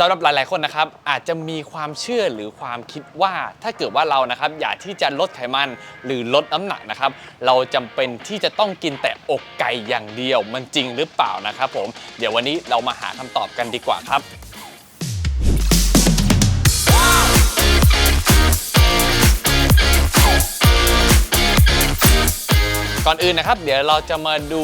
สำหรับหลาย ๆ คนนะครับอาจจะมีความเชื่อหรือความคิดว่าถ้าเกิดว่าเรานะครับอยากที่จะลดไขมันหรือลดน้ำหนักนะครับ เราจำเป็นที่จะต้องกินแต่อกไก่อย่างเดียวมันจริงหรือเปล่านะครับผมเดี๋ยววันนี้เรามาหาคำตอบกันดีกว่าครับ ก่อนอื่นนะครับ เดี๋ยวเราจะมาดู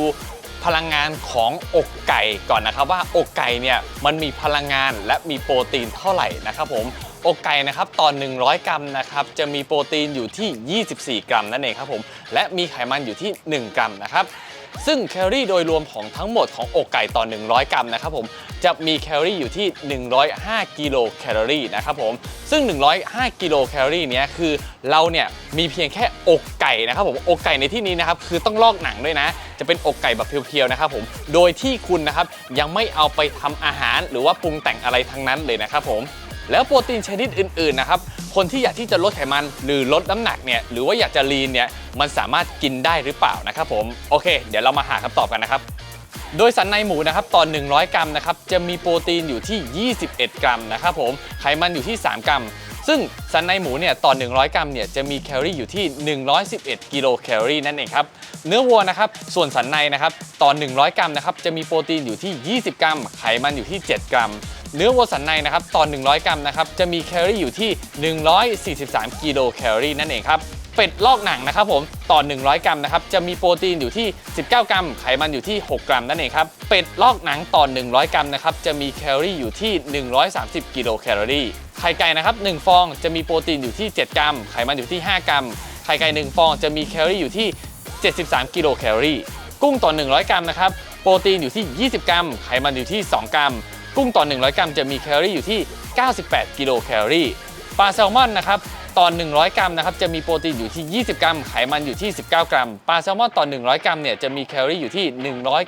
พลังงานของอกไก่ก่อนนะครับว่าอกไก่เนี่ยมันมีพลังงานและมีโปรตีนเท่าไหร่นะครับผมอกไก่นะครับต่อ100 กรัมนะครับจะมีโปรตีนอยู่ที่ 24 กรัมนั่นเองครับผมและมีไขมันอยู่ที่ 1 กรัมนะครับ ซึ่งแคลอรี่โดยรวมของทั้งหมดของอกไก่ต่อ 100 กรัมนะครับผมจะมีแคลอรี่อยู่ที่ 105 กิโลแคลอรี่นะครับผมซึ่ง 105 กิโลแคลอรี่เนี้ยคือเราเนี่ยมีเพียงแค่อกไก่นะครับผมอกไก่ในที่นี้นะครับคือต้องลอกหนังด้วยนะ จะเป็นอกไก่แบบเพียวๆนะครับผมโดยที่คุณนะครับยังไม่เอาไปทำอาหารหรือว่าปรุงแต่งอะไรทั้งนั้นเลยนะครับผมแล้วโปรตีนชนิดอื่นๆนะครับคนที่อยากที่จะลดไขมันหรือลดน้ำหนักเนี่ยหรือว่าอยากจะลีนเนี่ย มันสามารถกินได้หรือเปล่านะครับผมโอเค เดี๋ยวเรามาหาคำตอบกันนะครับโดยสันในหมูนะครับต่อ100 กรัมนะครับจะมีโปรตีนอยู่ที่ 21 กรัมนะครับผมไขมันอยู่ที่ 3 กรัม ซึ่งสันในหมูเนี่ยต่อ 100 กรัมเนี่ยจะมีแคลอรี่อยู่ที่ 111 กิโลแคลอรี่นั่นเองครับเนื้อวัวนะครับส่วนสันในนะครับต่อ 100 กรัมนะครับจะมีโปรตีนอยู่ที่ 20 กรัม ไขมันอยู่ที่ 7 กรัม เนื้อวัวสันในนะครับต่อ 100 กรัมนะครับจะมีแคลอรี่อยู่ที่ 143 กิโลแคลอรี่นั่นเองครับ เป็ดลอกหนังนะครับผมต่อ 100 กรัมนะครับจะมีโปรตีนอยู่ที่ 19 กรัม ไขมันอยู่ที่ 6 กรัมนั่นเองครับเป็ดลอกหนังต่อ 100 กรัมนะครับจะมีแคลอรี่อยู่ที่ 130 กิโลแคลอรี่ไข่ไก่นะครับ1ฟองจะมีโปรตีนอยู่ที่ 7 กรัม ไขมันอยู่ที่ 5 กรัม ไข่ไก่ 1 ฟองจะมีแคลอรี่อยู่ที่ 73 กิโลแคลอรี่กุ้งต่อ 100 กรัมนะครับโปรตีนอยู่ที่ 20 กรัม ไขมันอยู่ที่ 2 กรัม กุ้งต่อ 100 กรัมจะมีแคลอรี่อยู่ที่ 98 กิโลแคลอรี่ปลาแซลมอนนะครับ ต่อ100 กรัมนะครับจะมีโปรตีนอยู่ที่ 20 กรัม ไขมันอยู่ที่ 19 กรัม ปลาแซลมอนต่อ100 กรัมเนี่ยจะมีแคลอรี่อยู่ที่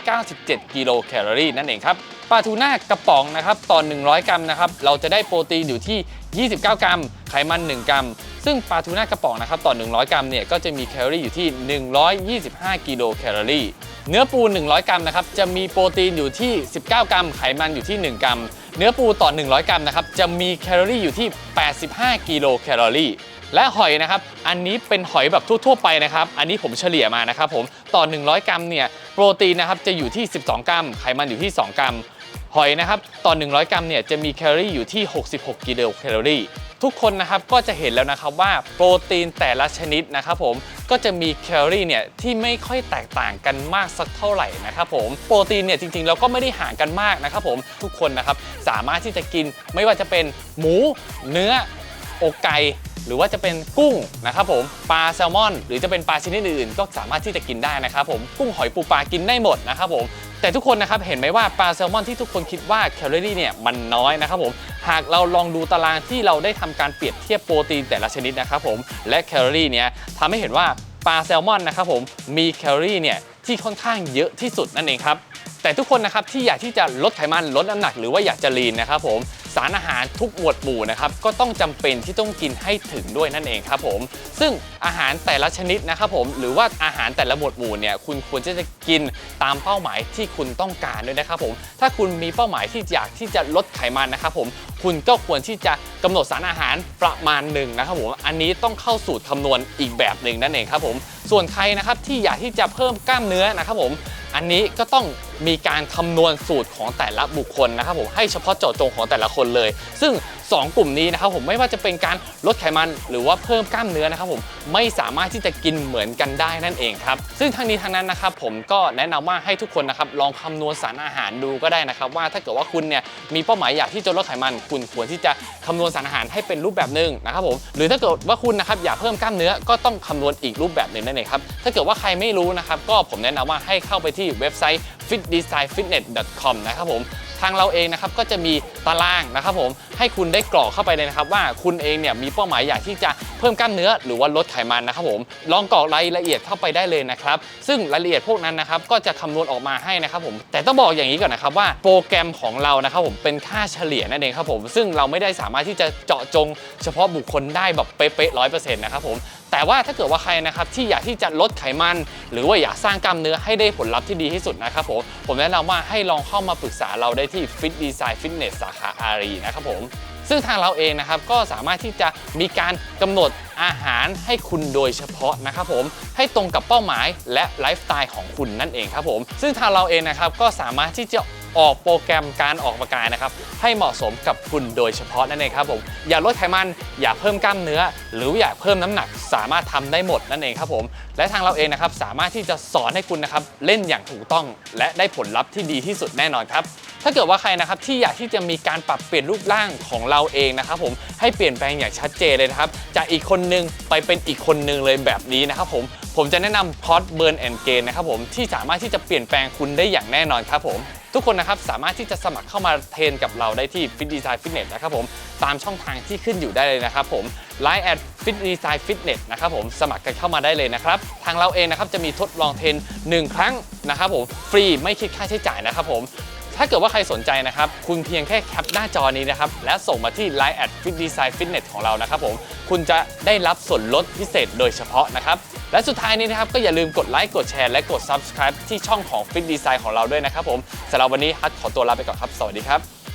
197 กิโลแคลอรี่นั่นเองครับปลาทูน่ากระป๋องนะครับต่อ100 กรัมนะครับเราจะได้โปรตีนอยู่ที่ 29 กรัม ไขมัน 1 กรัม ซึ่งปลาทูน่ากระป๋องนะครับต่อ 100 กรัมเนี่ยก็จะมีแคลอรี่อยู่ที่ 125 กิโลแคลอรี่ เนื้อปู 100 กรัมนะครับจะมีโปรตีนอยู่ที่ 19 กรัม ไขมันอยู่ที่ 1 กรัม เนื้อปูต่อ 100 กรัมนะครับจะมีแคลอรี่อยู่ที่ 85 กิโลแคลอรี่และหอยนะครับ อันนี้เป็นหอยแบบทั่ว ๆ ไปนะครับ อันนี้ผมเฉลี่ยมานะครับผม ต่อ 100 กรัมเนี่ย โปรตีนนะครับจะอยู่ที่ 12 กรัม ไขมันอยู่ที่ 2 กรัม หอยนะครับ ต่อ 100 กรัมเนี่ยจะมีแคลอรี่อยู่ที่ 66 กิโลแคลอรี่ ทุกคนนะครับก็จะเห็นแล้วนะครับว่าโปรตีนแต่ละชนิดนะครับผม ก็จะมีแคลอรี่เนี่ยที่ไม่ค่อยแตกต่างกันมากสักเท่าไหร่นะครับผมโปรตีนเนี่ยจริงๆเราก็ไม่ได้ห่างกันมากนะครับผมทุกคนนะครับสามารถที่จะกินไม่ว่าจะเป็นหมูเนื้ออกไก่หรือว่าจะเป็นกุ้งนะครับผมปลาแซลมอน หรือจะเป็นปลาชนิดอื่นก็สามารถที่จะกินได้นะครับผมกุ้งหอยปูปลากินได้หมดนะครับผม แต่ทุกคนนะครับเห็นไหมว่าปลาแซลมอนที่ทุกคนคิดว่าแคลอรี่เนี่ยมันน้อยนะครับผมหากเราลองดูตารางที่เราได้ทำการเปรียบเทียบโปรตีนแต่ละชนิดนะครับผมและแคลอรี่เนี่ยทำให้เห็นว่าปลาแซลมอนนะครับผมมีแคลอรี่เนี่ยที่ค่อนข้างเยอะที่สุดนั่นเองครับแต่ทุกคนนะครับที่อยากที่จะลดไขมันลดน้ำหนักหรือว่าอยากจะลีนนะครับผม สารอาหารทุกหมวดหมู่นะครับก็ต้องจำเป็นที่ต้องกินให้ถึงด้วยนั่นเองครับผมซึ่งอาหารแต่ละชนิดนะครับผมหรือว่าอาหารแต่ละหมวดหมู่เนี่ยคุณควรจะกินตามเป้าหมายที่คุณต้องการด้วยนะครับผมถ้าคุณมีเป้าหมายที่อยากที่จะลดไขมันนะครับผมคุณก็ควรที่จะกำหนดสารอาหารประมาณหนึ่งนะครับผมอันนี้ต้องเข้าสูตรคำนวณอีกแบบหนึ่งนั่นเองครับผมส่วนใครนะครับที่อยากที่จะเพิ่มกล้ามเนื้อนะครับผมอันนี้ก็ต้อง มีการคำนวณสูตรของแต่ละบุคคลนะครับผมให้เฉพาะเจาะจงของแต่ละคนเลย ซึ่ง 2 กลุ่มนี้นะครับผมไม่ว่าจะเป็นการลดไขมันหรือว่าเพิ่มกล้ามเนื้อนะครับผมไม่สามารถที่จะกินเหมือนกันได้นั่นเองครับซึ่งทั้งนี้ทั้งนั้นนะครับผมก็แนะนำว่าให้ทุกคนนะครับลองคำนวณสารอาหารดูก็ได้นะครับว่าถ้าเกิดว่าคุณเนี่ยมีเป้าหมายอยากที่จะลดไขมัน คุณควรที่จะคำนวณสารอาหารให้เป็นรูปแบบหนึ่งนะครับผมหรือถ้าเกิดว่าคุณนะครับอยากเพิ่มกล้ามเนื้อก็ต้องคำนวณอีกรูปแบบหนึ่งนั่นเองครับถ้าเกิดว่าใครไม่รู้นะครับก็ผมแนะนำว่าให้เข้าไปที่เว็บไซต์ fitdesignfitness.com นะครับผม ทางเราเองนะครับก็จะมีตารางนะครับผมให้คุณได้กรอกเข้าไปเลยนะครับว่าคุณเองเนี่ยมีเป้าหมายอยากที่จะเพิ่มกล้ามเนื้อหรือว่าลดไขมันนะครับผมลองกรอกรายละเอียดเข้าไปได้เลยนะครับซึ่งรายละเอียดพวกนั้นนะครับก็จะคำนวณออกมาให้นะครับผมแต่ต้องบอกอย่างนี้ก่อนนะครับว่าโปรแกรมของเรานะครับผมเป็นค่าเฉลี่ยนั่นเองครับผมซึ่งเราไม่ได้สามารถที่จะเจาะจง เฉพาะบุคคลได้แบบเป๊ะๆร้อยเปอร์เซ็นต์นะครับผมแต่ว่าถ้าเกิดว่าใครนะครับที่อยากที่จะลดไขมัน หรือว่าอยากสร้างกล้ามเนื้อให้ได้ผลลัพธ์ที่ดีที่สุดนะครับผมผมแนะนำว่าให้ลองเข้ามาปรึกษาเราได้ที่ Fit Design Fitness สาขาอารีนะครับผม ซึ่งทางเราเองนะครับก็สามารถที่จะมีการกำหนดอาหารให้คุณโดยเฉพาะนะครับผมให้ตรงกับเป้าหมายและไลฟ์สไตล์ของคุณนั่นเองครับผม ซึ่งทางเราเองนะครับก็สามารถที่จะ ออกโปรแกรมการออกกำลังกายนะครับให้เหมาะสมกับคุณโดยเฉพาะนั่นเองครับผมอย่าลดไขมันอย่าเพิ่มกล้ามเนื้อ หรืออยากเพิ่มน้ำหนักสามารถทำได้หมดนั่นเองครับผมและทางเราเองนะครับสามารถที่จะสอนให้คุณนะครับเล่นอย่างถูกต้อง และได้ผลลัพธ์ที่ดีที่สุดแน่นอนครับถ้าเกิดว่าใครนะครับที่อยากที่จะมีการปรับเปลี่ยนรูปร่างของเราเองนะครับผมให้เปลี่ยนแปลงอย่างชัดเจนเลยนะครับจากอีกคนนึงไปเป็นอีกคนนึงเลยแบบนี้นะครับผมผมจะแนะนำพอดเบิร์นแอนด์เกนนะครับผมที่สามารถที่จะเปลี่ยนแปลงคุณได้อย่างแน่นอนครับผม ทุกคนนะครับสามารถที่จะสมัครเข้ามาเทรนกับเราได้ที่ Fit Design Fitness นะครับผมตามช่องทางที่ขึ้นอยู่ได้เลยนะครับผม Line at Fit Design Fitness นะครับผมสมัครกันเข้ามาได้เลยนะครับทางเราเองนะครับจะมีทดลองเทรนหนึ่งครั้งนะครับผมฟรีไม่คิดค่าใช้จ่ายนะครับผม ถ้าเกิดว่าใครสนใจนะครับคุณเพียงแค่แคปหน้าจอนี้นะครับแล้วส่งมาที่ Line at Fit Design Fitness ของเรานะครับผมคุณจะได้รับส่วนลดพิเศษโดยเฉพาะนะครับและสุดท้ายนี้นะครับก็อย่าลืมกดไลค์กดแชร์และกด Subscribe ที่ช่องของ Fit Design ของเราด้วยนะครับผมสำหรับวันนี้ฮัทขอตัวลาไปก่อนครับ สวัสดีครับ